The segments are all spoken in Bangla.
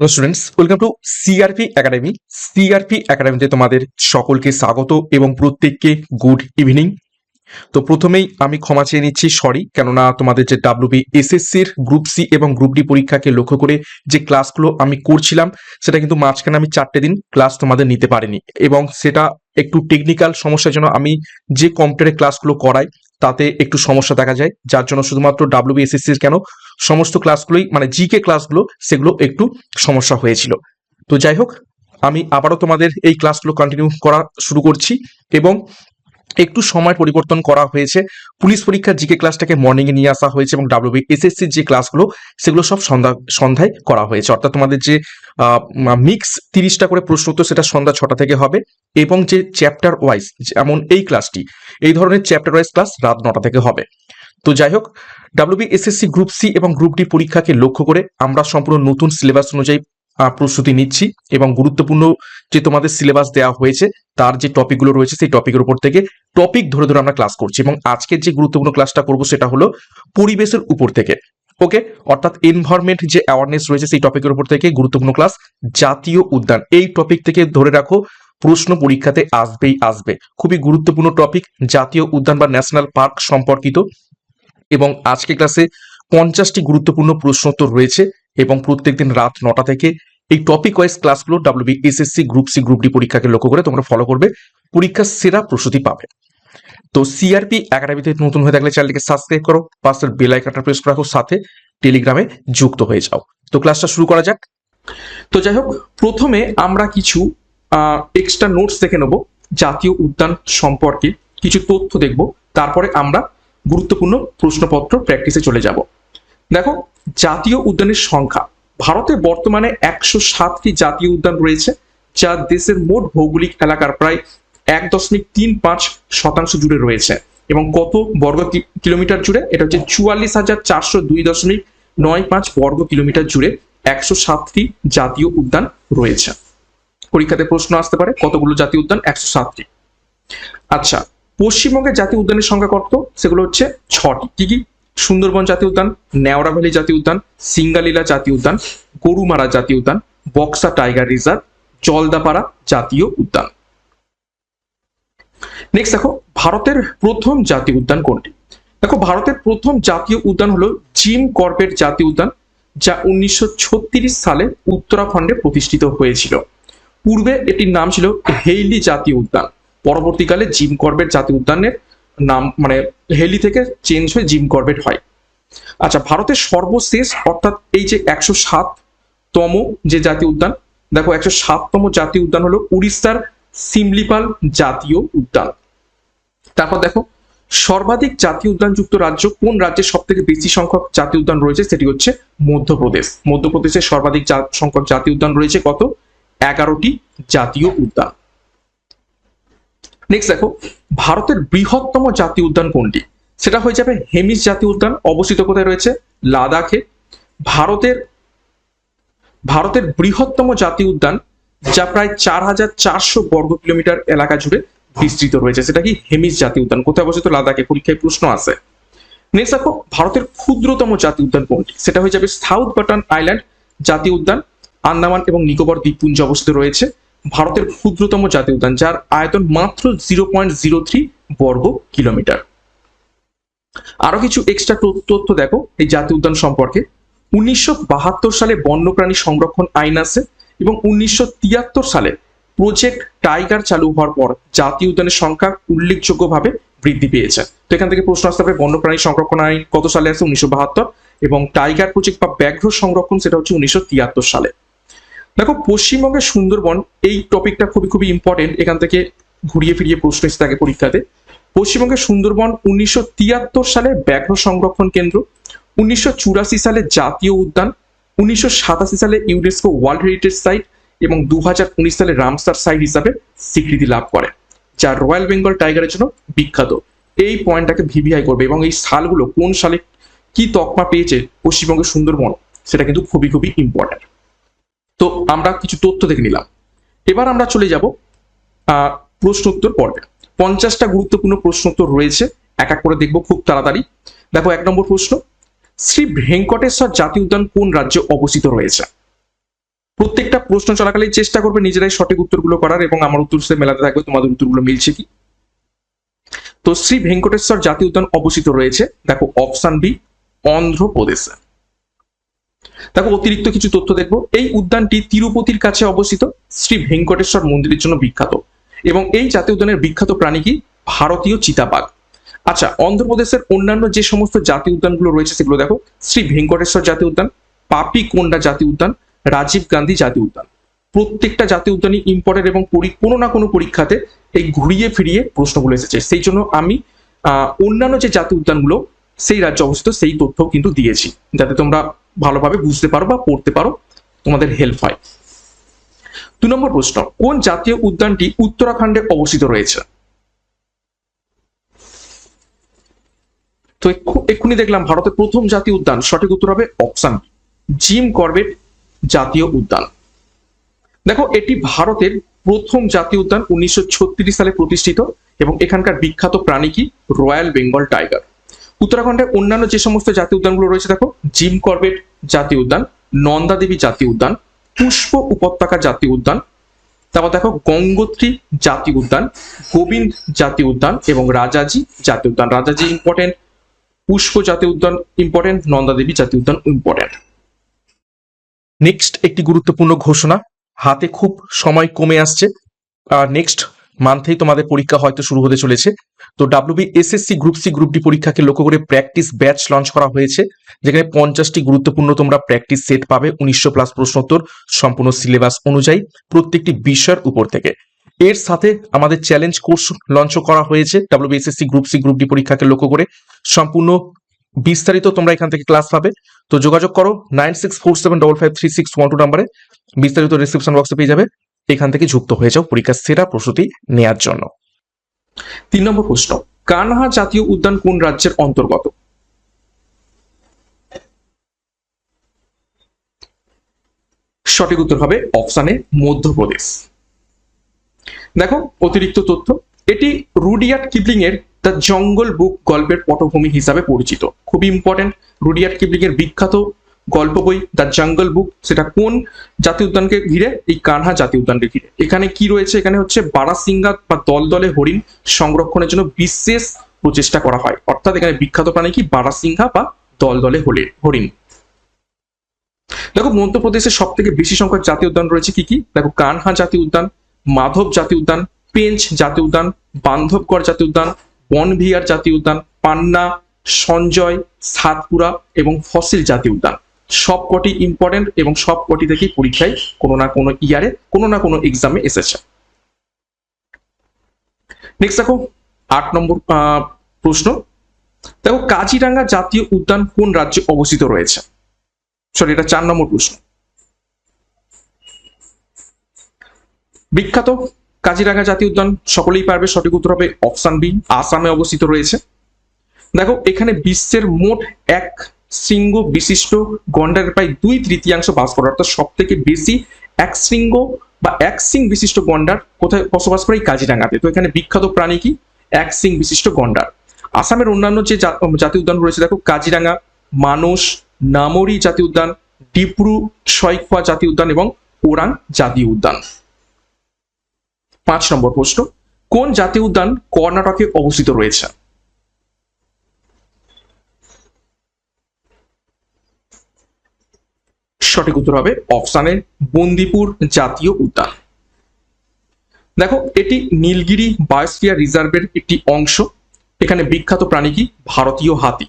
Hello students welcome to CRP academy CRP একাডেমিতে তোমাদের সকলকে স্বাগত এবং প্রত্যেককে গুড ইভিনিং তো প্রথমেই আমি ক্ষমা চেয়ে নিচ্ছি সরি কেননা তোমাদের যে ডাব্লিউবি এসএসসির গ্রুপ সি এবং গ্রুপ ডি পরীক্ষাকে লক্ষ্য করে যে ক্লাসগুলো আমি করছিলাম, সেটা কিন্তু মাঝখানে আমি চারটে দিন ক্লাস তোমাদের নিতে পারিনি। এবং সেটা একটু টেকনিক্যাল সমস্যার জন্য আমি যে কম্পিউটারে ক্লাসগুলো করাই, তাতে একটু সমস্যা দেখা যায়। যার জন্য শুধুমাত্র ডাব্লিউবি এসএসসির কেন সমস্ত ক্লাসগুলোই মানে জিকে ক্লাসগুলো সেগুলো একটু সমস্যা হয়েছিল। তো যাই হোক, আমি আবারও তোমাদের এই ক্লাসগুলো কন্টিনিউ করা শুরু করছি এবং একটু সময় পরিবর্তন করা হয়েছে। পুলিশ পরীক্ষার জিকে ক্লাসটাকে মর্নিংয়ে নিয়ে আসা হয়েছে এবং ডাব্লিউবি এসএসসির যে ক্লাসগুলো, সেগুলো সব সন্ধ্যা, সন্ধ্যায় করা হয়েছে। অর্থাৎ তোমাদের যে মিক্স তিরিশটা করে প্রশ্ন উত্তর, সেটা সন্ধ্যা ছটা থেকে হবে এবং যে চ্যাপ্টার ওয়াইজ যেমন এই ক্লাসটি, এই ধরনের চ্যাপ্টার ওয়াইজ ক্লাস রাত নটা থেকে হবে। তো যাই হোক ডাব্লিউবি এসএসসি গ্রুপ সি এবং গ্রুপ ডি পরীক্ষাকে লক্ষ্য করে আমরা সম্পূর্ণ নতুন সিলেবাস অনুযায়ী প্রস্তুতি নিচ্ছি এবং গুরুত্বপূর্ণ যে তোমাদের সিলেবাস দেওয়া হয়েছে, তার যে টপিকগুলো রয়েছে, সেই টপিকের উপর থেকে টপিক ধরে ধরে আমরা ক্লাস করছি এবং আজকের যে গুরুত্বপূর্ণ ক্লাসটা করব সেটা হলো পরিবেশের উপর থেকে। ওকে অর্থাৎ এনভায়রনমেন্ট যে অ্যাওয়ারনেস রয়েছে, সেই টপিকের উপর থেকে গুরুত্বপূর্ণ ক্লাস জাতীয় উদ্যান। এই টপিক থেকে ধরে রাখো, প্রশ্ন পরীক্ষাতে আসবেই আসবে। খুবই গুরুত্বপূর্ণ টপিক জাতীয় উদ্যান বা ন্যাশনাল পার্ক সম্পর্কিত। এবং আজকে ক্লাসে পঞ্চাশটি গুরুত্বপূর্ণ প্রশ্ন প্রশ্নোত্তর রয়েছে এবং প্রত্যেকদিন রাত নটা থেকে এই টপিক ওয়াইজ ক্লাসগুলো WB SSC group C group D পরীক্ষাকে লক্ষ্য করে তোমরা ফলো করবে, পরীক্ষার সেরা প্রস্তুতি পাবে। তো সিআরপি একাডেমিতে নতুন হয়ে থাকলে চ্যানেলটিকে সাবস্ক্রাইব করো পাশের বেল আইকনটা প্রেস করে রাখো, সাথে টেলিগ্রামে যুক্ত হয়ে যাও। তো ক্লাসটা শুরু করা যাক। তো যাই হোক, প্রথমে আমরা কিছু এক্সট্রা নোটস দেখে নেব, জাতীয় উদ্যান সম্পর্কে কিছু তথ্য দেখব, তারপরে আমরা গুরুত্বপূর্ণ প্রশ্নপত্র প্র্যাকটিসে চলে যাব। দেখো, জাতীয় উদ্যানের সংখ্যা। ভারতে বর্তমানে একশো সাতটি জাতীয় উদ্যান রয়েছে, যা দেশের মোট ভৌগোলিক এলাকার প্রায় এক দশমিক তিন পাঁচ শতাংশ জুড়ে রয়েছে। এবং কত বর্গ কিলোমিটার জুড়ে? এটা হচ্ছে চুয়াল্লিশ হাজার চারশো দুই দশমিক নয় পাঁচ বর্গ কিলোমিটার জুড়ে একশো সাতটি জাতীয় উদ্যান রয়েছে। পরীক্ষাতে প্রশ্ন আসতে পারে, কতগুলো জাতীয় উদ্যান? একশো সাতটি। আচ্ছা পশ্চিমবঙ্গের জাতীয় উদ্যানের সংখ্যা কত? সেগুলো হচ্ছে ছটি। কি কি? সুন্দরবন জাতীয় উদ্যান নেওড়া ভ্যালি জাতীয় উদ্যান, সিঙ্গালীলা জাতীয় উদ্যান, গরুমারা জাতীয় উদ্যান, বক্সা টাইগার রিজার্ভ, জলদাপাড়া জাতীয় উদ্যান। নেক্সট দেখো, ভারতের প্রথম জাতীয় উদ্যান কোনটি? দেখো, ভারতের প্রথম জাতীয় উদ্যান হলো জিম কর্বেট জাতীয় উদ্যান, যা উনিশশো ছত্রিশ সালে উত্তরাখণ্ডে প্রতিষ্ঠিত হয়েছিল। পূর্বে এটির নাম ছিল হেইলি জাতীয় উদ্যান। পরবর্তীকালে জিম কর্বেট জাতীয় উদ্যানের নাম মানে হেলি থেকে চেঞ্জ হয়ে জিম কর্বেট হয়। আচ্ছা ভারতের সর্বশেষ, অর্থাৎ এই যে একশো সাততম যে জাতীয় উদ্যান, দেখো একশো সাততম জাতীয় উদ্যান হলো উড়িষ্যার সিমলিপাল জাতীয় উদ্যান। তারপর দেখো, সর্বাধিক জাতীয় উদ্যানযুক্ত রাজ্য কোন রাজ্যের সব থেকে বেশি সংখ্যক জাতীয় উদ্যান রয়েছে? সেটি হচ্ছে মধ্যপ্রদেশ। মধ্যপ্রদেশের সর্বাধিক সংখ্যক জাতীয় উদ্যান রয়েছে কত? এগারোটি জাতীয় উদ্যান। নেক্সট দেখো, ভারতের বৃহত্তম জাতীয় উদ্যান কোনটি? সেটা হয়ে যাবে হেমিস জাতীয় উদ্যান, অবস্থিত কোথায় রয়েছে? লাদাখে। ভারতের ভারতের বৃহত্তম জাতীয় উদ্যান, যা প্রায় চার হাজার চারশো বর্গ কিলোমিটার এলাকা জুড়ে বিস্তৃত রয়েছে। সেটা কি? হেমিস জাতীয় উদ্যান। কোথায় অবস্থিত? লাদাখে। পরীক্ষায় প্রশ্ন আছে। নেক্সট দেখো, ভারতের ক্ষুদ্রতম জাতীয় উদ্যান কোনটি? সেটা হয়ে যাবে সাউথ বাটন আইল্যান্ড জাতীয় উদ্যান, আন্দামান এবং নিকোবর দ্বীপপুঞ্জ অবস্থিত রয়েছে। ভারতের ক্ষুদ্রতম জাতীয় উদ্যান, যার আয়তন মাত্র জিরো পয়েন্ট জিরো থ্রি বর্গ কিলোমিটার। আরও কিছু এক্সট্রা তথ্য দেখো এই জাতীয় উদ্যান সম্পর্কে। উনিশশো বাহাত্তর সালে বন্যপ্রাণী সংরক্ষণ আইন আছে এবং উনিশশো তিয়াত্তর সালে প্রজেক্ট টাইগার চালু হওয়ার পর জাতীয় উদ্যানের সংখ্যা উল্লেখযোগ্যভাবে বৃদ্ধি পেয়েছে। তো এখান থেকে প্রশ্ন আসতে পারে বন্যপ্রাণী সংরক্ষণ আইন কত সালে আছে? উনিশশো বাহাত্তর। এবং টাইগার প্রজেক্ট বা ব্যাঘ্র সংরক্ষণ, সেটা হচ্ছে উনিশশো তিয়াত্তর সালে। দেখো, পশ্চিমবঙ্গের সুন্দরবন এই টপিকটা খুবই খুবই ইম্পর্টেন্ট এখান থেকে ঘুরিয়ে ফিরিয়ে প্রশ্ন এসে থাকে পরীক্ষাতে। পশ্চিমবঙ্গের সুন্দরবন উনিশশো তিয়াত্তর সালে ব্যাঘ্র সংরক্ষণ কেন্দ্র, উনিশশো চুরাশি সালে জাতীয় উদ্যান, উনিশশো সাতাশি সালে ইউনেস্কো ওয়ার্ল্ড হেরিটেজ সাইট এবং দু হাজার উনিশ সালে রামসার সাইট হিসাবে স্বীকৃতি লাভ করে, যা রয়্যাল বেঙ্গল টাইগারের জন্য বিখ্যাত। এই পয়েন্টটাকে ভিভিআই করবে এবং এই সালগুলো কোন সালে কি তকমা পেয়েছে পশ্চিমবঙ্গের সুন্দরবন, সেটা কিন্তু খুবই খুবই ইম্পর্ট্যান্ট তো আমরা কিছু তথ্য দেখে নিলাম। এবার আমরা চলে যাব প্রশ্নোত্তর পর্বে। পঞ্চাশটা গুরুত্বপূর্ণ প্রশ্নোত্তর রয়েছে, এক এক করে দেখব খুব তাড়াতাড়ি। দেখো, এক নম্বর প্রশ্ন, শ্রী ভেঙ্কটেশ্বর জাতীয় উদ্যান কোন রাজ্যে অবস্থিত রয়েছে? প্রত্যেকটা প্রশ্ন চলাকালীন চেষ্টা করবে নিজেরাই সঠিক উত্তরগুলো করার এবং আমার উত্তর সাথে মেলাতে থাকবে, তোমাদের উত্তরগুলো মিলছে কি? তো শ্রী ভেঙ্কটেশ্বর জাতীয় উদ্যান অবস্থিত রয়েছে, দেখো অপশন বি অন্ধ্রপ্রদেশে। দেখো অতিরিক্ত কিছু তথ্য দেখব। এই উদ্যানটি তিরুপতির কাছে অবস্থিত শ্রী ভেঙ্কটেশ্বর মন্দিরের জন্য বিখ্যাত। এবং এই জাতীয় উদ্যানের বিখ্যাত প্রাণী কি? ভারতীয় চিতাবাঘ। আচ্ছা অন্ধ্রপ্রদেশের অন্যান্য যে সমস্ত জাতীয় উদ্যানগুলো রয়েছে সেগুলো দেখো। শ্রী ভেঙ্কটেশ্বর জাতীয় উদ্যান পাপিকোন্ডা জাতীয় উদ্যান, রাজীব গান্ধী জাতীয় উদ্যান। প্রত্যেকটা জাতীয় উদ্যানই ইম্পর্টেন্ট এবং কোনো না কোনো পরীক্ষাতে এই ঘুরিয়ে ফিরিয়ে প্রশ্নগুলো এসেছে। সেই জন্য আমি অন্যান্য যে জাতীয় উদ্যানগুলো, সেই রাজ্যে অবস্থিত সেই তথ্য কিন্তু দিয়েছি। যাতে তোমরা ভালোভাবে বুঝতে পারো বা পড়তে পারো, তোমাদের হেল্প হয়। দু নম্বর প্রশ্ন, কোন জাতীয় উদ্যানটি উত্তরাখণ্ডে অবস্থিত রয়েছে? তো এক্ষু- এক্ষুনি দেখলাম ভারতের প্রথম জাতীয় উদ্যান, সঠিক উত্তর হবে অপশন জিম করবেট জাতীয় উদ্যান। দেখো, এটি ভারতের প্রথম জাতীয় উদ্যান উনিশশো ছত্রিশ সালে প্রতিষ্ঠিত এবং এখানকার বিখ্যাত প্রাণী কি? Royal Bengal tiger. উত্তরাখণ্ডের অন্যান্য যে সমস্ত জাতীয় উদ্যানগুলো রয়েছে, দেখো, জিম করবেট জাতীয় উদ্যান, নন্দা দেবী জাতীয় উদ্যান, পুষ্প উপত্যকা জাতীয় উদ্যান, তারপর দেখো গঙ্গোত্রী জাতীয় উদ্যান, গোবিন্দ জাতীয় উদ্যান এবং রাজাজি জাতীয় উদ্যান। রাজাজি ইম্পর্টেন্ট পুষ্প জাতীয় উদ্যান ইম্পর্টেন্ট নন্দা দেবী জাতীয় উদ্যান ইম্পর্টেন্ট নেক্সট একটি গুরুত্বপূর্ণ ঘোষণা, হাতে খুব সময় কমে আসছে। নেক্সট মান্থেই তোমাদের পরীক্ষা হয়তো শুরু হতে চলেছে। তো WB SSC group C group D পরীক্ষাকে লক্ষ্য করে প্র্যাকটিস ব্যাচ লঞ্চ করা হয়েছে, যেখানে পঞ্চাশটি গুরুত্বপূর্ণ তোমরা প্র্যাকটিস সেট পাবে উনিশশো প্লাস প্রশ্নোত্তর সম্পূর্ণ সিলেবাস অনুযায়ী প্রত্যেকটি বিষয়ের উপর থেকে। এর সাথে আমাদের চ্যালেঞ্জ কোর্স লঞ্চ করা হয়েছে WB SSC group C group D পরীক্ষাকে লক্ষ্য করে। সম্পূর্ণ বিস্তারিত তোমরা এখান থেকে ক্লাস পাবে। তো যোগাযোগ করো nine six four seven double five three six one two নাম্বারে বিস্তারিত ডিসক্রিপশন বক্সে পেয়ে যাবে। এখান থেকে যুক্ত হয়ে যাও পরীক্ষার সেরা প্রস্তুতি নেয়ার জন্য। তিন নম্বর প্রশ্ন, কানহা জাতীয় উদ্যান কোন রাজ্যের অন্তর্গত? সঠিক উত্তর হবে অপশানে মধ্যপ্রদেশ। দেখো, অতিরিক্ত তথ্য, এটি রুডিয়ার্ট কিপলিং এর দ্য জঙ্গল বুক গল্পের পটভূমি হিসাবে পরিচিত। খুবই ইম্পর্টেন্ট রুডিয়ার্ট কিপলিং এর বিখ্যাত গল্প বই, দ্য জঙ্গল বুক, সেটা কোন জাতীয় উদ্যানকে ঘিরে? এই কানহা জাতীয় উদ্যানকে ঘিরে। এখানে কি রয়েছে? এখানে হচ্ছে বারাসিঙ্গা বা দল দলে হরিণ সংরক্ষণের জন্য বিশেষ প্রচেষ্টা করা হয়। অর্থাৎ এখানে বিখ্যাত প্রাণী কি? বারাসিংহা বা দল দলে হরিণ। দেখো, মধ্যপ্রদেশের সব থেকে বেশি সংখ্যক জাতীয় উদ্যান রয়েছে কি কি? দেখো, কানহা জাতীয় উদ্যান, মাধব জাতীয় উদ্যান, পেঞ্চ জাতীয় উদ্যান, বান্ধবগড় জাতীয় উদ্যান, বনভিয়ার জাতীয় উদ্যান, পান্না, সঞ্জয়, সাতপুরা এবং ফসিল জাতীয় উদ্যান। সব কটি ইম্পর্টেন্ট এবং সব কটি থেকেই পরীক্ষায় কোনো না কোনো ইয়ারে কোনো না কোনো এক্সামে এসেছে। নেক্সট দেখো, আট নম্বর প্রশ্ন। দেখো, কাজিরাঙ্গা জাতীয় উদ্যান কোন রাজ্যে অবস্থিত রয়েছে? সরি এটা চার নম্বর প্রশ্ন। বিখ্যাত কাজিরাঙ্গা জাতীয় উদ্যান সকলেই পারবে, সঠিক উত্তর হবে অপশন বি আসামে অবস্থিত রয়েছে। দেখো, এখানে বিশ্বের মোট এক শৃঙ্গ বিশিষ্ট গন্ডারের প্রায় দুই তৃতীয়াংশ বাস করে, অর্থাৎ সব থেকে বেশি এক শৃঙ্গ বা এক সিং বিশিষ্ট গন্ডার কোথায় বসবাস করে? এই কাজিরাঙ্গাতে। তো এখানে বিখ্যাত প্রাণী কি? এক সিং বিশিষ্ট গন্ডার। আসামের অন্যান্য যে জাতীয় উদ্যান রয়েছে, দেখো কাজিরাঙ্গা, মানস, নামরি জাতীয় উদ্যান ডিপ্রু সৈখোয়া জাতীয় উদ্যান এবং ওরাং জাতীয় উদ্যান। পাঁচ নম্বর প্রশ্ন, কোন জাতীয় উদ্যান কর্ণাটকে অবস্থিত রয়েছে? সঠিক উত্তর হবে অপশানে বন্দিপুর জাতীয় উদ্যান। দেখো, এটি নীলগিরি বায়োস্ফিয়ার রিজার্ভের একটি অংশ। এখানে বিখ্যাত প্রাণী কি? ভারতীয় হাতি।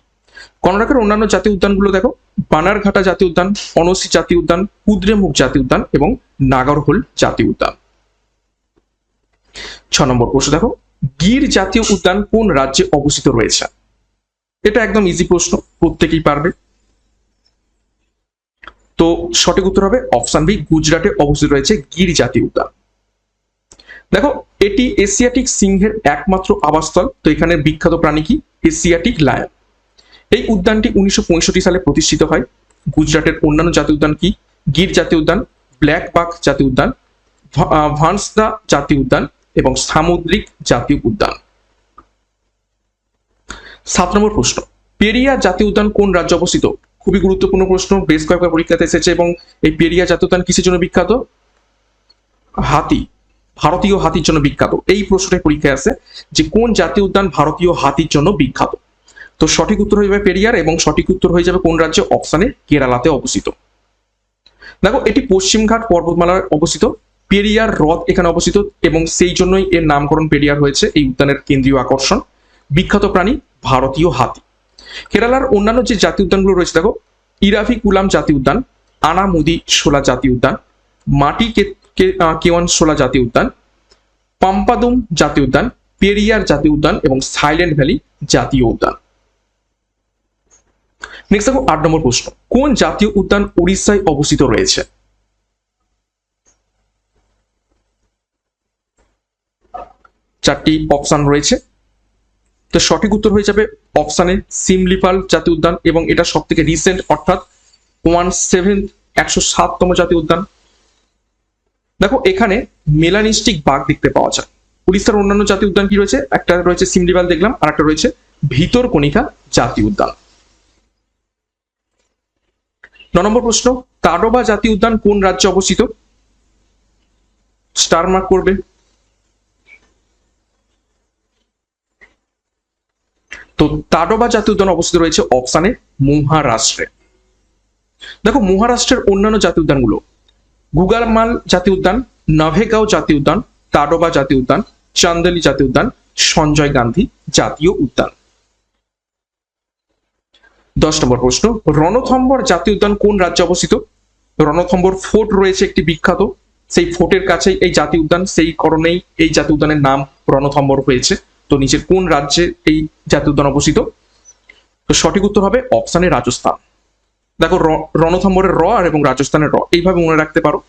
কর্ণাটকের অন্যান্য জাতীয় উদ্যানগুলো দেখো, বানারঘাটা জাতীয় উদ্যান, অনসি জাতীয় উদ্যান কুদ্রেমুখ জাতীয় উদ্যান এবং নাগরহোল জাতীয় উদ্যান। ছ নম্বর প্রশ্ন দেখো, গির জাতীয় উদ্যান কোন রাজ্যে অবস্থিত রয়েছে? এটা একদম ইজি প্রশ্ন, প্রত্যেকেই পারবে। তো সঠিক উত্তর হবে অপশন বি গুজরাটে অবস্থিত রয়েছে গির জাতীয় উদ্যান। দেখো, এটি এশিয়াটিক সিংহের একমাত্র আবাসস্থল। তো এখানে বিখ্যাত প্রাণী কি? Asiatic lion. এই উদ্যানটি উনিশশো পঁয়ষট্টি সালে প্রতিষ্ঠিত হয়। গুজরাটের অন্যান্য জাতীয় উদ্যান কি? গির জাতীয় উদ্যান, ব্ল্যাক বাক জাতীয় উদ্যান ভান্সদা জাতীয় উদ্যান এবং সামুদ্রিক জাতীয় উদ্যান। সাত নম্বর প্রশ্ন, পেরিয়া জাতীয় উদ্যান কোন রাজ্যে অবস্থিত? খুবই গুরুত্বপূর্ণ প্রশ্ন। বেশ কয়েকবার পরীক্ষাতে এসেছে এবং এই পেরিয়া জাতীয় উদ্যান কিসের জন্য বিখ্যাত? হাতি, ভারতীয় হাতির জন্য বিখ্যাত। এই প্রশ্নটাই পরীক্ষায় আছে যে কোন জাতীয় উদ্যান ভারতীয় হাতির জন্য বিখ্যাত? তো সঠিক উত্তর হয়ে যাবে পেরিয়ার এবং সঠিক উত্তর হয়ে যাবে কোন রাজ্যে? অপশানে কেরালাতে অবস্থিত। দেখো, এটি পশ্চিমঘাট পর্বতমালার অবস্থিত। পেরিয়ার হ্রদ এখানে অবস্থিত এবং সেই জন্যই এর নামকরণ পেরিয়ার হয়েছে এই উদ্যানের কেন্দ্রীয় আকর্ষণ। বিখ্যাত প্রাণী ভারতীয় হাতি। কেরালার অন্যান্য যে জাতীয় উদ্যানগুলো রয়েছে, দেখো, ইরাভি কুলাম জাতীয় উদ্যান, আনামুদি শোলা জাতীয় উদ্যান, মাটি কেওয়ান শোলা জাতীয় উদ্যান, পাম্পাদুম জাতীয় উদ্যান, পেরিয়ার জাতীয় উদ্যান এবং সাইলেন্ট ভ্যালি জাতীয় উদ্যান। নেক্সট দেখো, আট নম্বর প্রশ্ন। কোন জাতীয় উদ্যান উড়িষ্যায় অবস্থিত রয়েছে? চারটি অপশন রয়েছে। তো সঠিক উত্তর হয়ে যাবে অপশানে সিমলিপাল জাতীয় উদ্যান এবং এটা সব থেকে রিসেন্ট অর্থাৎ ওয়ান সেভেন একশো সাততম জাতীয় উদ্যান। দেখো, এখানে মেলানিস্টিক বাঘ দেখতে পাওয়া যায়। উড়িষ্যার অন্যান্য জাতীয় উদ্যান কি রয়েছে? একটা রয়েছে সিমলিপাল দেখলাম, আর একটা রয়েছে ভিতর কণিকা জাতীয় উদ্যান। ন নম্বর প্রশ্ন তাডোবা জাতীয় উদ্যান কোন রাজ্যে অবস্থিত? স্টার মার্ক করবে। তো তাডোবা জাতীয় উদ্যান অবস্থিত রয়েছে অপশানে মহারাষ্ট্রে। দেখো, মহারাষ্ট্রের অন্যান্য জাতীয় উদ্যানগুলো, গুগালমাল জাতীয় উদ্যান, নভেগাঁও জাতীয় উদ্যান তাডোবা জাতীয় উদ্যান, চান্দেলি জাতীয় উদ্যান, সঞ্জয় গান্ধী জাতীয় উদ্যান। দশ নম্বর প্রশ্ন, রণথম্বর জাতীয় উদ্যান কোন রাজ্যে অবস্থিত? রণথম্বর ফোর্ট রয়েছে একটি বিখ্যাত, সেই ফোর্টের কাছেই এই জাতীয় উদ্যান, সেই কারণেই এই জাতীয় উদ্যানের নাম রণথম্বর হয়েছে। তো নিচের কোন রাজ্যে এই জাতীয় উদ্যান অবস্থিত? তো সঠিক উত্তর হবে অপশানে রাজস্থান। দেখো রণথম্বরের র আর এবং রাজস্থানের র, এইভাবে মনে রাখতে পারো।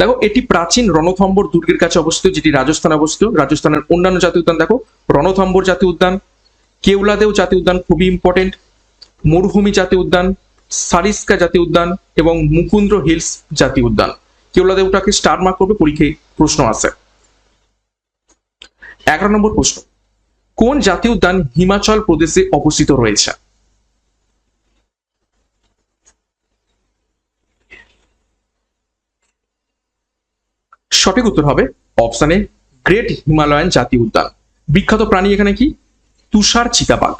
দেখো, এটি প্রাচীন রণথম্বর দুর্গের কাছে অবস্থিত, যেটি রাজস্থানে অবস্থিত। রাজস্থানের অন্যান্য জাতীয় উদ্যান, দেখো, রণথম্বর জাতীয় উদ্যান, কেওলাদেও জাতীয় উদ্যান খুবই ইম্পর্টেন্ট মরুভূমি জাতীয় উদ্যান, সারিস্কা জাতীয় উদ্যান এবং মুকুন্দ্র হিলস জাতীয় উদ্যান। কেওলাদেওটাকে স্টার মার্ক করবে, পরীক্ষায় প্রশ্ন আছে এগারো নম্বর প্রশ্ন। কোন জাতীয় উদ্যান হিমাচল প্রদেশে অবস্থিত রয়েছে? সঠিক উত্তর হবে অপশানে গ্রেট হিমালয়ান জাতীয় উদ্যান। বিখ্যাত প্রাণী এখানে কি? তুষার চিতাবাঘ।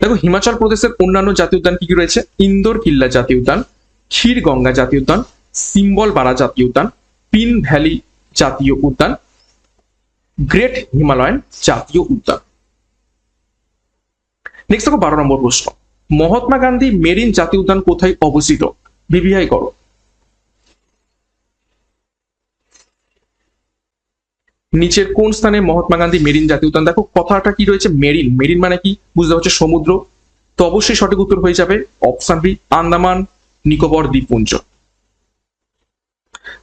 দেখো, হিমাচল প্রদেশের অন্যান্য জাতীয় উদ্যান কি কি রয়েছে? ইন্দোর কিল্লা জাতীয় উদ্যান ক্ষীর গঙ্গা জাতীয় উদ্যান সিম্বল বারা জাতীয় উদ্যান, পিন ভ্যালি জাতীয় উদ্যান গ্রেট হিমালয়ান জাতীয় উদ্যান। নেক্সট দেখো বারো নম্বর প্রশ্ন। মহাত্মা গান্ধী মেরিন জাতীয় উদ্যান কোথায় অবস্থিত? বিবিআই করো। নিচের কোন স্থানে মহাত্মা গান্ধী মেরিন জাতীয় উদ্যান? দেখো, কথাটা কি রয়েছে? মেরিন। মেরিন মানে কি? বুঝতে পারছ? সমুদ্র। তো অবশ্যই সঠিক উত্তর হয়ে যাবে অপশন বি, আন্দামান, নিকোবর দ্বীপপুঞ্জ।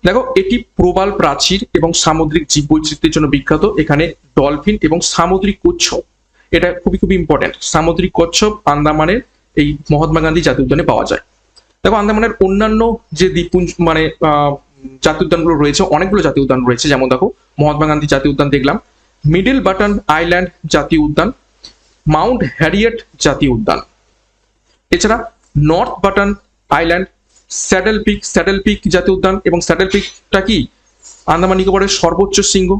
দেখো, এটি প্রবাল প্রাচীর এবং সামুদ্রিক জীব জীববৈচিত্র্যের জন্য বিখ্যাত। এখানে ডলফিন এবং সামুদ্রিক কচ্ছপ। এটা খুবই খুবই ইম্পর্টেন্ট সামুদ্রিক কচ্ছপ আন্দামানের এই মহাত্মা গান্ধী জাতীয় উদ্যানে পাওয়া যায়। দেখো, আন্দামানের অন্যান্য যে দ্বীপপুঞ্জ মানে জাতীয় উদ্যানগুলো রয়েছে, অনেকগুলো জাতীয় উদ্যান রয়েছে। যেমন দেখো, মহাত্মা গান্ধী জাতীয় উদ্যান দেখলাম। মিডল বাটন আইল্যান্ড জাতীয় উদ্যান, মাউন্ট হ্যারিয়েট জাতীয় উদ্যান। এছাড়া North Button Island Saddle Peak Saddle Peak জাতীয় উদ্যান এবং স্যাডেল পিকটা কি? আন্দামান নিকোবরের সর্বোচ্চ শৃঙ্গ।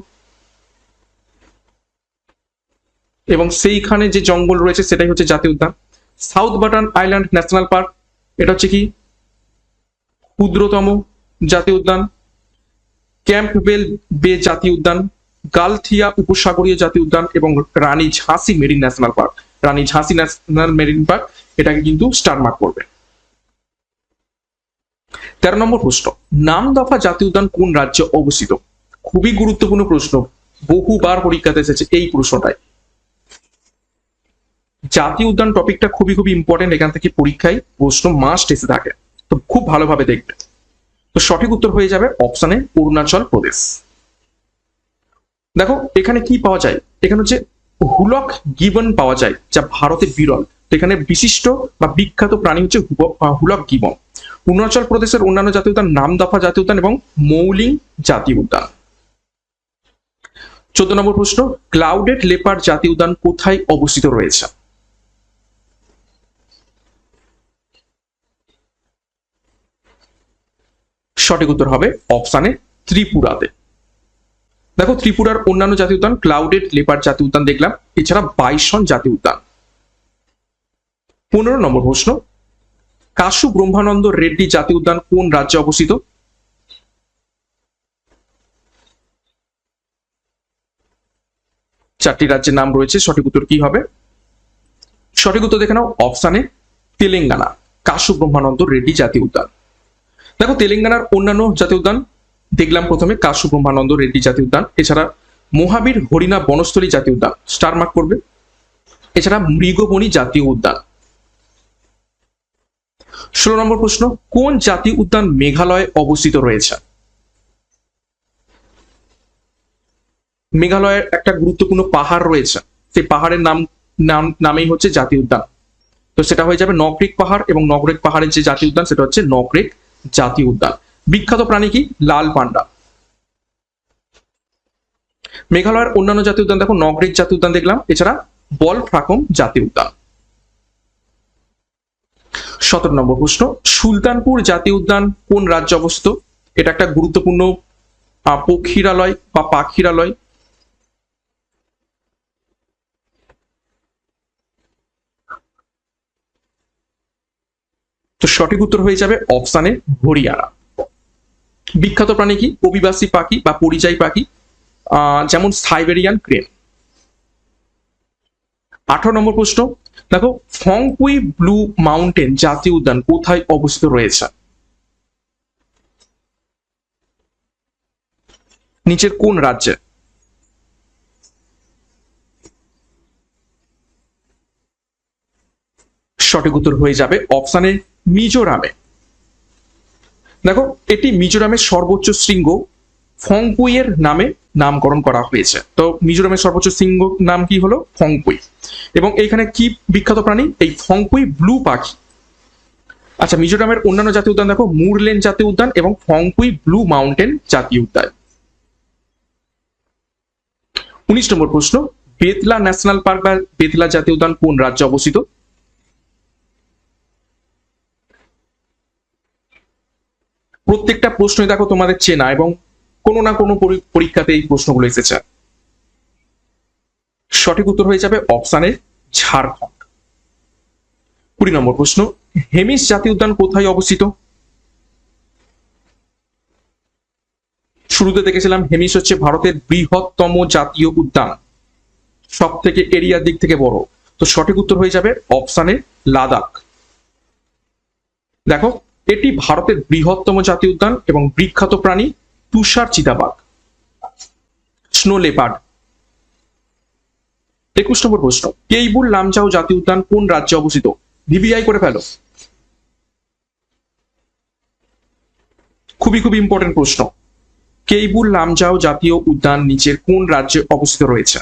এবং সেইখানে যে জঙ্গল রয়েছে সেটাই হচ্ছে জাতীয় উদ্যান। South Button Island National Park, এটা হচ্ছে কি? ক্ষুদ্রতম জাতীয় উদ্যান। ক্যাম্পবেল বে জাতীয় উদ্যান। গালথিয়া উপসাগরীয় জাতীয় উদ্যান এবং রানী ঝাঁসি মেরিন ন্যাশনাল পার্ক। রানী ঝাঁসি ন্যাশনাল মেরিন পার্ক, এটাকে কিন্তু স্টার মার্ক করবে তেরো নম্বর প্রশ্ন নামদফা জাতীয় উদ্যান কোন রাজ্যে অবস্থিত? খুবই গুরুত্বপূর্ণ প্রশ্ন, বহুবার পরীক্ষাতে এসেছে এই প্রশ্নটাই। জাতীয় উদ্যান টপিকটা খুবই খুবই ইম্পর্টেন্ট এখান থেকে পরীক্ষায় প্রশ্ন মাস্ট এসে থাকে। তো খুব ভালোভাবে দেখবে। তো সঠিক উত্তর হয়ে যাবে অপশানে অরুণাচল প্রদেশ। দেখো, এখানে কি পাওয়া যায়? এখানে হচ্ছে হুলক গিবন পাওয়া যায়, যা ভারতের বিরল। এখানে বিশিষ্ট বা বিখ্যাত প্রাণী হচ্ছে হুলক গিবন। অরুণাচল প্রদেশের অন্যান্য জাতীয় উদ্যান, নামদাফা জাতীয় উদ্যান এবং মৌলিং জাতীয় উদ্যান। চোদ্দ নম্বর প্রশ্ন, ক্লাউডেড লেপার জাতীয় উদ্যান কোথায় অবস্থিত রয়েছে? সঠিক উত্তর হবে অপশানে ত্রিপুরাতে। দেখো, ত্রিপুরার অন্যান্য জাতীয় উদ্যান, ক্লাউডেড লেপার জাতীয় উদ্যান দেখলাম, এছাড়া বাইশন জাতীয় উদ্যান। পনেরো নম্বর প্রশ্ন কাশু ব্রহ্মানন্দ রেড্ডি জাতীয় উদ্যান কোন রাজ্যে অবস্থিত? চারটি রাজ্যের নাম রয়েছে, সঠিক উত্তর কি হবে? সঠিক উত্তর দেখে নাও অপশানে তেলেঙ্গানা, কাশু ব্রহ্মানন্দ রেড্ডি জাতীয় উদ্যান। দেখো, তেলেঙ্গানার অন্যান্য জাতীয় উদ্যান, দেখলাম প্রথমে কাশু ব্রহ্মানন্দ রেড্ডি জাতীয় উদ্যান, এছাড়া মহাবীর হরিণা বনস্থলী জাতীয় উদ্যান স্টার মার্ক করবে। এছাড়া মৃগবনী জাতীয় উদ্যান ষোলো নম্বর প্রশ্ন, কোন জাতীয় উদ্যান মেঘালয়ে অবস্থিত রয়েছে? মেঘালয়ের একটা গুরুত্বপূর্ণ পাহাড় রয়েছে। সেই পাহাড়ের নাম নাম, নামেই হচ্ছে জাতীয় উদ্যান। তো সেটা হয়ে যাবে নকরেক পাহাড় এবং নকরেক পাহাড়ের যে জাতীয় উদ্যান, সেটা হচ্ছে নকরেক জাতীয় উদ্যান। বিখ্যাত প্রাণী কি? লাল পান্ডা। মেঘালয়ের অন্যান্য জাতীয় উদ্যান, দেখো নগরেক জাতীয় উদ্যান দেখলাম। এছাড়া বল ফ্রাকম জাতীয় উদ্যান। সতেরো নম্বর প্রশ্ন, সুলতানপুর জাতীয় উদ্যান কোন রাজ্যে অবস্থিত? এটা একটা গুরুত্বপূর্ণ পক্ষীরালয় বা পাখিরালয়। তো সঠিক উত্তর হয়ে যাবে অপশানে হরিয়ানা। বিখ্যাত প্রাণী কি? অভিবাসী পাখি বা পরিযায়ী পাখি যেমন সাইবেরিয়ান ক্রেন। আঠারো নম্বর প্রশ্ন দেখো, ফংকুই ব্লু মাউন্টেন জাতীয় উদ্যান কোথায় অবস্থিত রয়েছে? নিচের কোন রাজ্যে? সঠিক উত্তর হয়ে যাবে অপশানে মিজোরামে। দেখো, এটি মিজোরামের সর্বোচ্চ শৃঙ্গ। ফংকুইয়ের নামে নামকরণ করা হয়েছে। তো মিজোরামের সর্বোচ্চ শৃঙ্গ নাম কি হলো? ফংকুই। এবং এইখানে কি বিখ্যাত প্রাণী? এই ফংকুই ব্লু পাখি। আচ্ছা মিজোরামের অন্যান্য জাতীয় উদ্যান দেখো, মুরলেন জাতীয় উদ্যান এবং ফংকুই ব্লু মাউন্টেন জাতীয় উদ্যান। উনিশ নম্বর প্রশ্ন, বেতলা ন্যাশনাল পার্ক বা বেতলা জাতীয় উদ্যান কোন রাজ্যে অবস্থিত? প্রত্যেকটা প্রশ্নই দেখো তোমাদের চেনা এবং কোনো না কোনো পরীক্ষাতে এই প্রশ্নগুলো এসেছে। সঠিক উত্তর হয়ে যাবে অপশানে ঝাড়খণ্ড। কুড়ি নম্বর প্রশ্ন হেমিস জাতীয় উদ্যান কোথায় অবস্থিত? শুরুতে দেখেছিলাম হেমিস হচ্ছে ভারতের বৃহত্তম জাতীয় উদ্যান। সব থেকে এরিয়ার দিক থেকে বড়। তো সঠিক উত্তর হয়ে যাবে অপশানে লাদাখ। দেখো, এটি ভারতের বৃহত্তম জাতীয় উদ্যান এবং বিখ্যাত প্রাণী তুষার চিতাবাঘ স্নো লেপার্ড একুশ নম্বর প্রশ্ন, কেইবুল লামচাও জাতীয় উদ্যান কোন রাজ্যে অবস্থিত? ভিভিআই করে ফেলো। খুবই খুবই ইম্পর্টেন্ট প্রশ্ন, কেইবুল লামজাও জাতীয় উদ্যান নিচের কোন রাজ্যে অবস্থিত রয়েছে?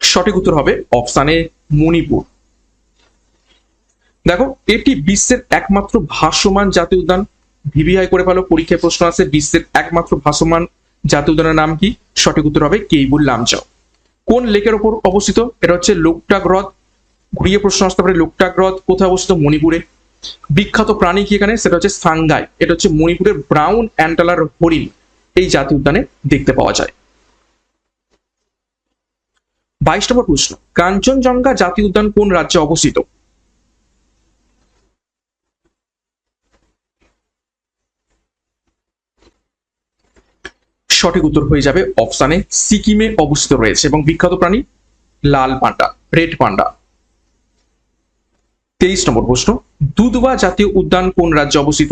সঠিক উত্তর হবে অপশানে মণিপুর। দেখো, এটি বিশ্বের একমাত্র ভাসমান জাতীয় উদ্যান। ভিভিআই করে ফেলো, পরীক্ষায় প্রশ্ন আছে বিশ্বের একমাত্র ভাসমান জাতীয় উদ্যানের নাম কি? সঠিক উত্তর হবে কেইবুল লামচাও। কোন লেকের ওপর অবস্থিত? এটা হচ্ছে লোকটাক হ্রদ ঘুরিয়ে প্রশ্ন আসতে পারে লোকটাক হ্রদ কোথায় অবস্থিত? মণিপুরে। বিখ্যাত প্রাণী কি এখানে? সেটা হচ্ছে সাংগাই এটা হচ্ছে মণিপুরের ব্রাউন অ্যান্টালার হরিণ। এই জাতীয় উদ্যানে দেখতে পাওয়া যায়। বাইশ নম্বর প্রশ্ন, কাঞ্চনজঙ্ঘা জাতীয় উদ্যান কোন রাজ্যে অবস্থিত? সঠিক উত্তর হয়ে যাবে অপশানে সিকিমে অবস্থিত রয়েছে এবং বিখ্যাত প্রাণী লাল পান্ডা, রেড পান্ডা। তেইশ নম্বর প্রশ্ন দুধবা জাতীয় উদ্যান কোন রাজ্যে অবস্থিত?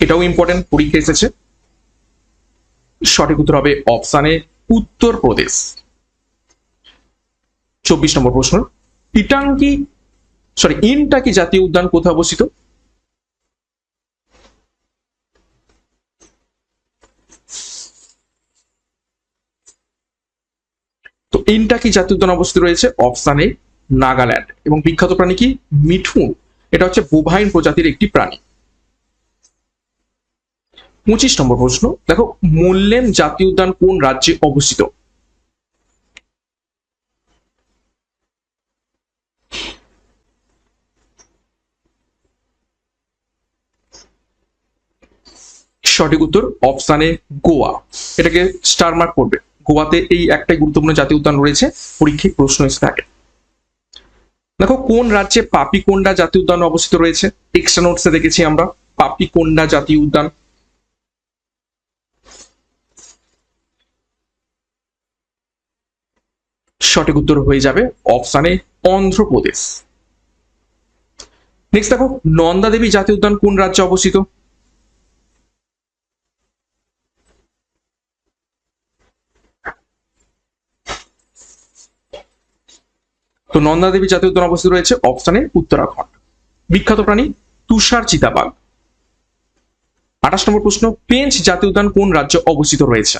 এটাও ইম্পর্টেন্ট পরীক্ষা এসেছে। সঠিক উত্তর হবে অপশানে উত্তরপ্রদেশ। চব্বিশ নম্বর প্রশ্ন ইটাঙ্কি সরি ইনটাকি জাতীয় উদ্যান কোথায় অবস্থিত? তো ইনটাকি জাতীয় উদ্যান অবস্থিত রয়েছে? অপশানে নাগাল্যান্ড এবং বিখ্যাত প্রাণী কি? মিঠুন। এটা হচ্ছে বোভাইন প্রজাতির একটি প্রাণী। পঁচিশ নম্বর প্রশ্ন। দেখো মোল্লেম জাতীয় উদ্যান কোন রাজ্যে অবস্থিত? সঠিক উত্তর অপশানে গোয়া। এটাকে স্টার মার্ক করবে। গোয়াতে এই একটাই গুরুত্বপূর্ণ জাতীয় উদ্যান রয়েছে। পরীক্ষায় প্রশ্ন এসে থাকে। দেখো, কোন রাজ্যে পাপিকোন্ডা জাতীয় উদ্যান অবস্থিত রয়েছে? এক্সট্রা নোটসে দেখেছি আমরা। পাপিকোন্ডা জাতীয় উদ্যান। সঠিক উত্তর হয়ে যাবে অপশানে অন্ধ্রপ্রদেশ। নেক্সট দেখো, নন্দা দেবী জাতীয় উদ্যান কোন রাজ্যে অবস্থিত? তো নন্দা দেবী জাতীয় উদ্যান অবস্থিত রয়েছে অপশানে উত্তরাখণ্ড। বিখ্যাত প্রাণী তুষার চিতাবাঘ। আঠাশ নম্বর প্রশ্ন, পেঞ্চ জাতীয় উদ্যান কোন রাজ্যে অবস্থিত রয়েছে?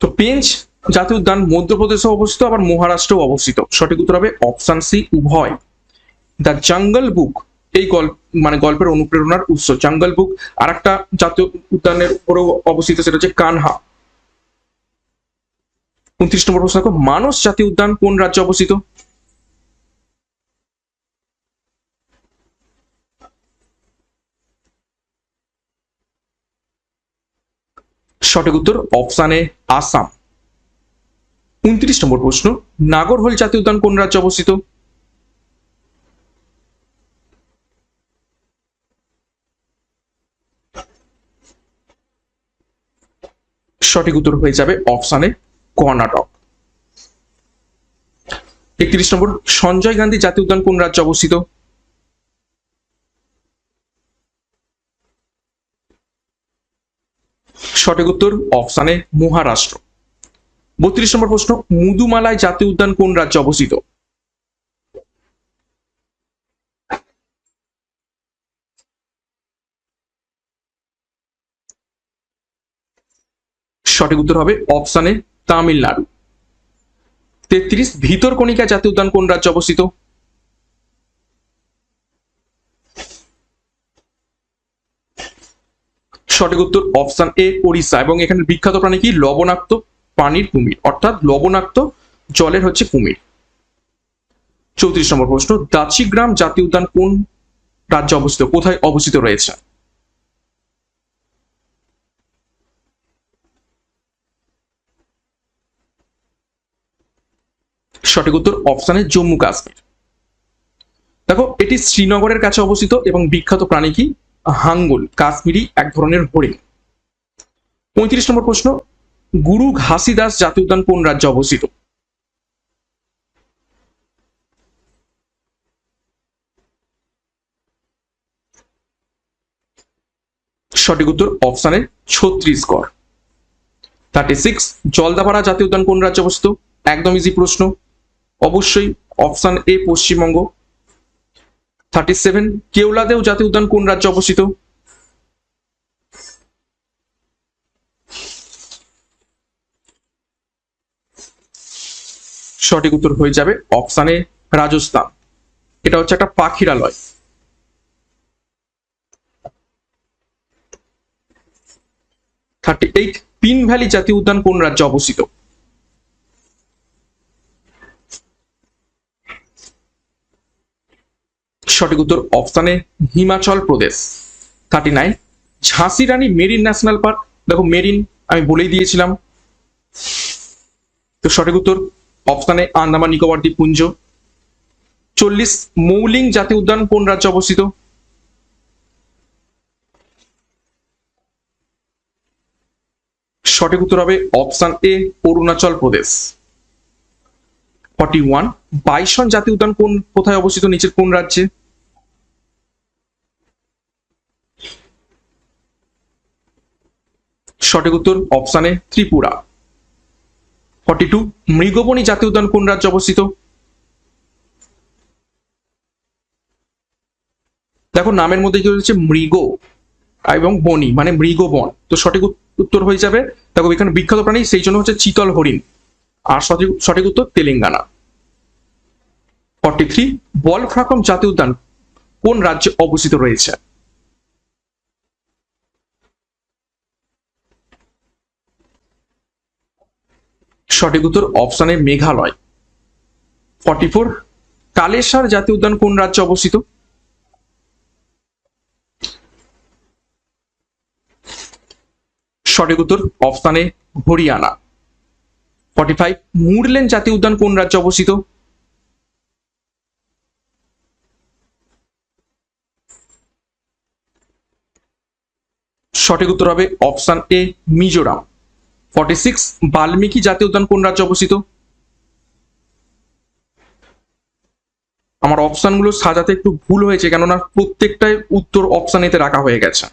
তো পেঞ্চ জাতীয় উদ্যান মধ্যপ্রদেশে অবস্থিত, আবার মহারাষ্ট্রেও অবস্থিত। সঠিক উত্তর হবে অপশন সি, উভয়। দ্য জঙ্গল বুক এই গল্প মানে গল্পের অনুপ্রেরণার উৎস, জঙ্গল বুক। আর একটা জাতীয় উদ্যানের উপরেও অবস্থিত, সেটা হচ্ছে কানহা। উনত্রিশ নম্বর প্রশ্ন দেখো, মানস জাতীয় উদ্যান কোন রাজ্যে অবস্থিত? সঠিক উত্তর অপশানে আসাম। উনত্রিশ নম্বর প্রশ্ন, নাগরহোল জাতীয় উদ্যান কোন রাজ্যে অবস্থিত? সঠিক উত্তর হয়ে যাবে অপশানে কর্ণাটক। একত্রিশ নম্বর, সঞ্জয় গান্ধী জাতীয় উদ্যান কোন রাজ্যে অবস্থিত? সঠিক উত্তর অপশানে মহারাষ্ট্র। বত্রিশ নম্বর প্রশ্ন মুদুমালাই জাতীয় উদ্যান কোন রাজ্যে অবস্থিত? সঠিক উত্তর হবে অপশানে তামিলনাড়ু। তেত্রিশ ভিতরকণিকা জাতীয় উদ্যান কোন রাজ্যে অবস্থিত? সঠিক উত্তর অপশন এ ওড়িশা। এবং এখানে বিখ্যাত প্রাণী কি? লবণাক্ত পানির কুমির। অর্থাৎ লবণাক্ত জলের হচ্ছে কুমির। চৌত্রিশ নম্বর প্রশ্ন, দাচিগ্রাম জাতীয় উদ্যান কোন রাজ্যে অবস্থিত? কোথায় অবস্থিত রয়েছে? সঠিক উত্তর অপশানে জম্মু কাশ্মীর। দেখো, এটি শ্রীনগরের কাছে অবস্থিত এবং বিখ্যাত প্রাণী কি? হাঙ্গল, কাশ্মীরি এক ধরনের হরিণ। পঁয়ত্রিশ নম্বর প্রশ্ন, গুরু ঘাসিদাস জাতীয় উদ্যান কোন রাজ্যে অবস্থিত? সঠিক উত্তর অপশানে ছত্রিশগড় থার্টি সিক্স জলদাপাড়া জাতীয় উদ্যান কোন রাজ্যে অবস্থিত? একদম ইজি প্রশ্ন অবশ্যই option A, Paschimbanga. Thirty seven Keoladeo জাতীয় উদ্যান কোন রাজ্যে অবস্থিত? সঠিক উত্তর হয়ে যাবে অপশানে রাজস্থান। এটা হচ্ছে একটা পাখিরালয়। থার্টি এইট পিন ভ্যালি জাতীয় উদ্যান কোন রাজ্যে অবস্থিত? সঠিক উত্তর অপশানে হিমাচল প্রদেশ। থার্টি নাইন ঝাঁসি রানী মেরিন ন্যাশনাল পার্ক। দেখো মেরিন, আমি বলেই দিয়েছিলাম। তো সঠিক উত্তর অপশানে আন্দামান, নিকোবর, দ্বীপপুঞ্জ। চল্লিশ, মৌলিং জাতীয় উদ্যান কোন রাজ্যে অবস্থিত? সঠিক উত্তর হবে option A, Arunachal Pradesh. Forty one bison জাতীয় উদ্যান কোন, কোথায় অবস্থিত, নিচের কোন রাজ্যে? সঠিক উত্তর অপশানে ত্রিপুরা। ফর্টি টু মৃগবনী জাতীয় উদ্যান কোন রাজ্যে অবস্থিত? দেখো, নামের মধ্যে কি হচ্ছে মৃগ এবং বনি মানে মৃগবন। তো সঠিক উত্তর হয়ে যাবে, দেখো, এখানে বিখ্যাত প্রাণী, সেই জন্য হচ্ছে চিতল হরিণ। আর সঠিক সঠিক উত্তর, তেলেঙ্গানা। ফর্টি থ্রি বলফ্রাকম জাতীয় উদ্যান কোন রাজ্যে অবস্থিত রয়েছে? সঠিক উত্তর অপশানে মেঘালয়। ফর্টি ফোর, কালেসার জাতীয় উদ্যান কোন রাজ্যে অবস্থিত? সঠিক উত্তর অপশানে হরিয়ানা। ফর্টি ফাইভ, মুরলেন জাতীয় উদ্যান কোন রাজ্যে অবস্থিত? সঠিক উত্তর হবে option A, Mizoram. Forty six Valmiki জাতীয় উদ্যান কোন রাজ্যে অবস্থিত? আমার অপশানগুলো সাজাতে একটু ভুল হয়েছে, কেননা প্রত্যেকটাই উত্তর অপশান এতে রাখা হয়ে গেছে।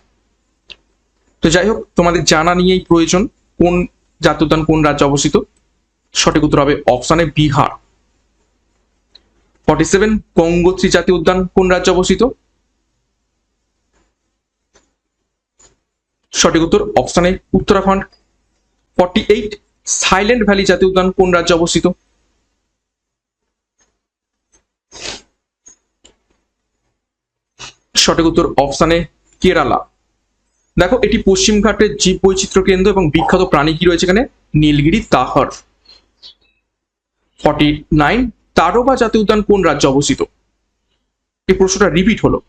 তো যাই হোক, তোমাদের জানা নিয়েই প্রয়োজন কোন জাতীয় উদ্যান কোন রাজ্যে অবস্থিত। সঠিক উত্তর হবে অপশানে বিহার। ফর্টি সেভেন গঙ্গোত্রী জাতীয় উদ্যান কোন রাজ্যে অবস্থিত? সঠিক উত্তর অপশানে Uttarakhand. Forty eight Silent Valley জাতীয় উদ্যান কোন রাজ্যে অবস্থিত? সঠিক উত্তর অপশানে কেরালা। দেখো, এটি পশ্চিমঘাটের জীব বৈচিত্র্য কেন্দ্র এবং বিখ্যাত প্রাণী কি রয়েছে এখানে? Nilgiri, tahr. Forty nine Tadoba জাতীয় উদ্যান কোন রাজ্যে অবস্থিত? এই প্রশ্নটা রিপিট হলো।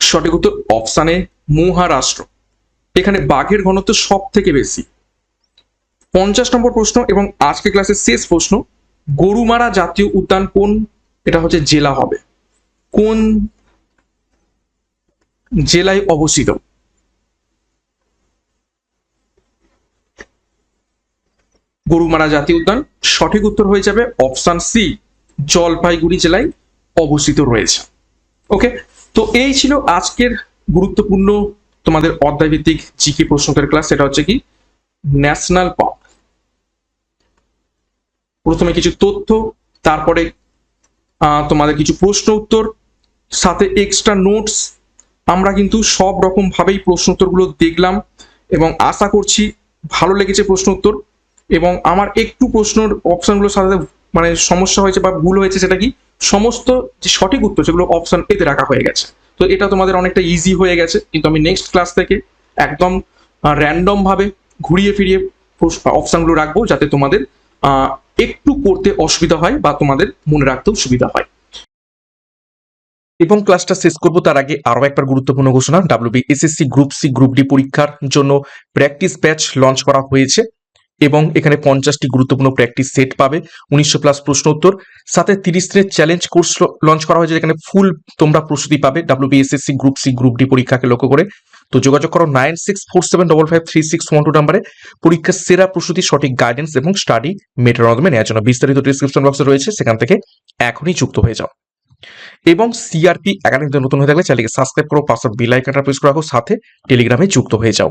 সঠিক উত্তর অপশানে মহারাষ্ট্র। এখানে বাঘের ঘনত্ব সব থেকে বেশি। পঞ্চাশ নম্বর প্রশ্ন এবং আজকে ক্লাসের শেষ প্রশ্ন, গরুমারা জাতীয় উদ্যান কোন? এটা হচ্ছে জেলা হবে। কোন জেলায় অবস্থিত? গরুমারা জাতীয় উদ্যান, সঠিক উত্তর হয়ে যাবে অপশান সি জলপাইগুড়ি জেলায় অবস্থিত রয়েছে। ওকে তো এই ছিল আজকের গুরুত্বপূর্ণ তোমাদের অধ্যায়ভিত্তিক জিকে প্রশ্নোত্তর ক্লাস সেটা হচ্ছে কি? ন্যাশনাল পার্ক প্রথমে কিছু তথ্য, তারপরে তোমাদের কিছু প্রশ্ন উত্তর, সাথে এক্সট্রা নোটস আমরা কিন্তু সব রকম ভাবেই প্রশ্ন উত্তরগুলো দেখলাম এবং আশা করছি ভালো লেগেছে প্রশ্ন উত্তর। এবং আমার একটু প্রশ্নের অপশনগুলোর সাথে মানে সমস্যা হয়েছে বা ভুল হয়েছে সেটা কি? সমস্ত যে সঠিক উত্তর সেগুলো অপশন এতে রাখা হয়ে গেছে। তো এটা তোমাদের অনেকটা ইজি হয়ে গেছে, কিন্তু আমি নেক্সট ক্লাস থেকে একদম র্যান্ডম ভাবে ঘুরিয়ে ফিরিয়ে অপশনগুলো রাখব যাতে তোমাদের একটু করতে অসুবিধা হয় বা তোমাদের মনে রাখতেও সুবিধা হয়। এবং ক্লাসটা শেষ করব তার আগে আরও একবার গুরুত্বপূর্ণ ঘোষণা WB SSC group C group D পরীক্ষার জন্য প্র্যাকটিস ব্যাচ লঞ্চ করা হয়েছে। এবং এখানে পঞ্চাশটি গুরুত্বপূর্ণ প্র্যাকটিস সেট পাবে। উনিশশো প্লাস প্রশ্ন উত্তর। সাথে তিরিশ দিনের চ্যালেঞ্জ কোর্স লঞ্চ করা হয়েছে, যেখানে ফুল তোমরা প্রস্তুতি পাবে WB SSC group C group D পরীক্ষাকে লক্ষ্য করে। তো যোগাযোগ করো nine six four seven double five three six one two নাম্বারে পরীক্ষার সেরা প্রস্তুতি, সঠিক গাইডেন্স এবং স্টাডি মেটের মাধ্যমে নেওয়ার জন্য বিস্তারিত ডিসক্রিপশন বক্সে রয়েছে, সেখান থেকে এখনই যুক্ত হয়ে যাও। এবং সিআরপি একাডেমিতে নতুন হয়ে থাকলে চ্যানেলকে সাবস্ক্রাইব করো, পাশে বেল আইকনটা প্রেস করে রাখো সাথে টেলিগ্রামে যুক্ত হয়ে যাও।